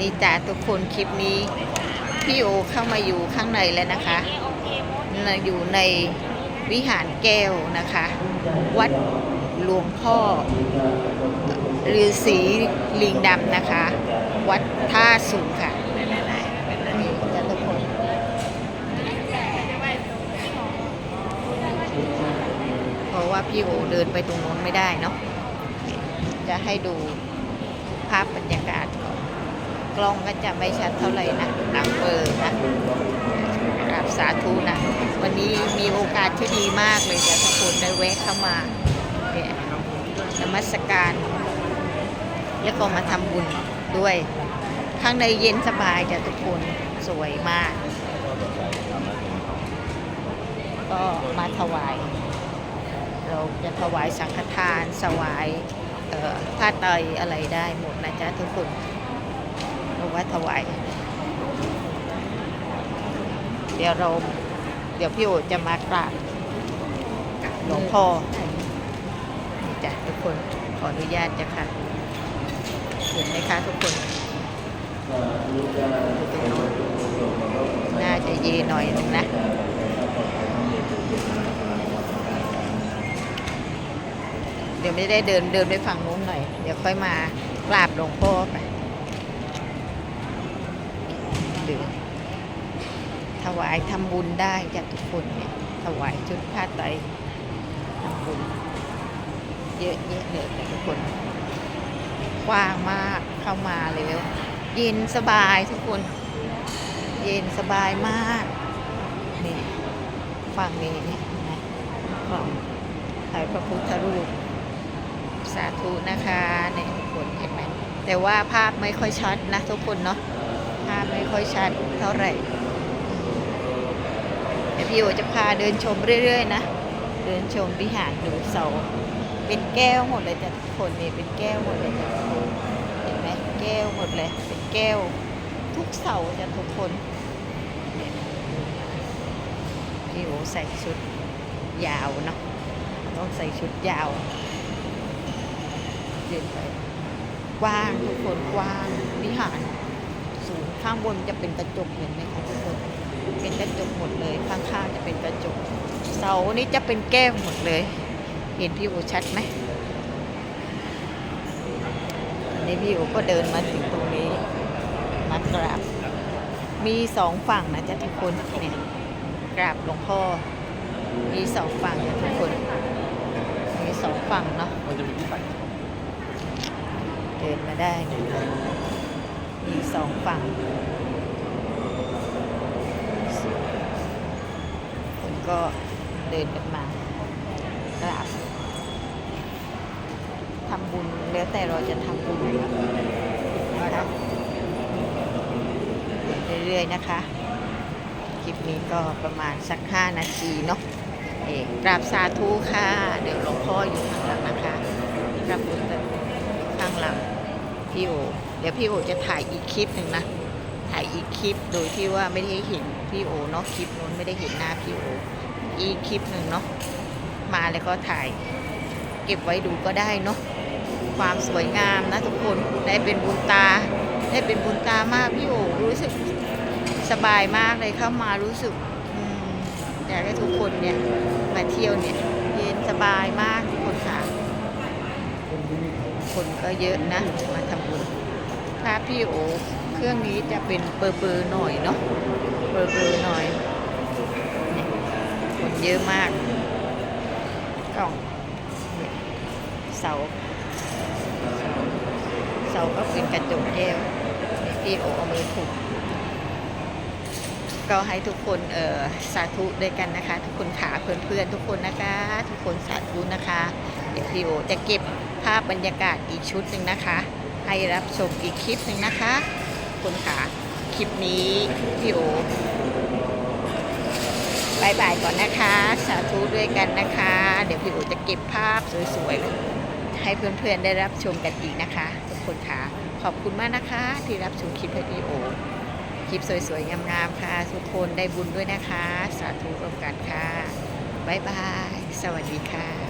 นี่จ้าทุกคนคลิปนี้ พี่โอเข้ามาอยู่ข้างในแล้วนะคะอยู่ในวิหารแก้วนะคะ วัดหลวงพ่อฤาษีลิงดำนะคะ วัดท่าสูงค่ะเพราะว่าพี่โอเดินไปตรงนู้นไม่ได้เนาะจะให้ดูภาพบรรยากาศก่อน ล้องก็จะไม่ชัดเท่าไหร่นะหนังเบลอนะกราบสาธุนะ วันนี้มีโอกาสที่ดีมากเลยจะทุกคนได้แวะเข้ามาเนี่ยนมัสการ แล้วก็มาทำบุญด้วย ข้างในเย็นสบายจะทุกคนสวยมาก ก็มาถวายเราจะถวายสังฆทานสวายผ้าไตรอะไรได้หมดนะจ๊ะทุกคน เราว่าถวาย เดี๋ยวเรา เดี๋ยวพี่โอจะมากราบหลวงพ่อนี่จ้ะทุกคนขออนุญาตจ้ะค่ะ เห็นไหมคะทุกคนน้นน่าจะเยหน่อยนึงนะเดี๋ยวไม่ได้เดินเดินไปฝั่งนู้นหน่อย เดี๋ยวค่อยมากราบหลวงพ่อไปเดี๋ยวถ วายทำบุญได้จากทุกคนเนี่ยถวายชุดผ้าไตรทำบุญเยอะแยะเลยทุกคนกว้างมากเข้ามาเลยแล้วเย็นสบายทุกคน เย็นสบายมากนี่ฝั่งนี้เนี่ยนะฝั่งถ่ายพระพุทธรูป สาธุนะคะเนี่ยทุกคนเห็นไหมแต่ว่าภาพไม่ค่อยชัดนะทุกคนเนาะภาพไม่ค่อยชัดเท่าไหร่ ดี๋ยวพี่โอจะพาเดินชมเรื่อยๆนะ เดินชมวิหารดูเสาเป็นแก้วหมดเลยจ้ะทุกคนนี่เป็นแก้วหมดเลยจ้ะเห็นไหมแก้วหมดเลย เป็นแก้ว ทุกเสาจ้ะทุกคนเนี่ยพี่โอใส่ชุดยาวเนาะต้องใส่ชุดยาวเดินไปกว้างทุกคนกว้างวิหาร สูงข้างบนจะเป็นกระจกเห็นไหมคะทุกคนเป็นกระจกหมดเลยข้างๆจะเป็นกระจก เสานี่จะเป็นแก้วหมดเลย เห็นพี่โอชัดไหมอันนี้พี่โอก็เดินมาถึงตรงนี้มากราบ มีสองฝั่งนะจ๊ะทุกคนเนี่ยกราบหลวงพ่อมีสองฝั่งนะทุกคน มีสองฝั่งเนาะมันจะมีที่ไหนเดินมาได้ นะคะมีสองฝั่งคนก็เดินกันมากราบทำบุญแล้วแต่เราจะทำบุญนะคะเรื่อยๆนะคะ คลิปนี้ก็ประมาณสัก 5 นาทีเนาะเอกราบสาธุค่ะ เดี๋ยวหลวงพ่ออยู่ข้างหลังนะคะกราบข้างหลัง พี่โอ เดี๋ยวพี่โอจะถ่ายอีกคลิปหนึ่งนะ ถ่ายอีกคลิปโดยที่ว่าไม่ได้เห็นพี่โอเนาะคลิปนู้นไม่ได้เห็นหน้าพี่โอ อีกคลิปหนึ่งเนาะ มาแล้วก็ถ่าย เก็บไว้ดูก็ได้เนาะ ความสวยงามนะทุกคน ได้เป็นบุญตา ได้เป็นบุญตามากพี่โอรู้สึกสบายมากเลยเข้ามารู้สึกอยากให้ทุกคนเนี่ยมาเที่ยวเนี่ยเย็นสบายมากทุกคนค่ะ คนก็เยอะนะมา ทำบุญถ้าพี่โอเครื่องนี้จะเป็นเบอร์เบอร์หน่อยเนาะเบอร์เบอร์หน่อยเนี่ยคนเยอะมากกล่องเสาเสาก็เป็นกระจกแก้วพี่โอเอามือถูกก็ให้ทุกคนเออสาธุด้วยกันนะคะ ทุกคนขาเพื่อนๆทุกคนนะคะ ทุกคนสาธุนะคะเดี๋ยวพี่โอจะเก็บภาพบรรยากาศอีกชุดหนึ่งนะคะ ให้รับชมอีกคลิปหนึ่งนะคะทุกคนขาคลิปนี้พี่โอบายบายก่อนนะคะ สาธุด้วยกันนะคะ เดี๋ยวพี่โอจะเก็บภาพสวยๆ ให้เพื่อนๆได้รับชมกันอีกนะคะ ทุกคนค่ะ ขอบคุณมากนะคะ ที่รับชมคลิปพี่โอคลิปสวยๆ งามๆ ค่ะ ทุกคนได้บุญด้วยนะคะ สาธุร่วมกันค่ะบายบาย สวัสดีค่ะ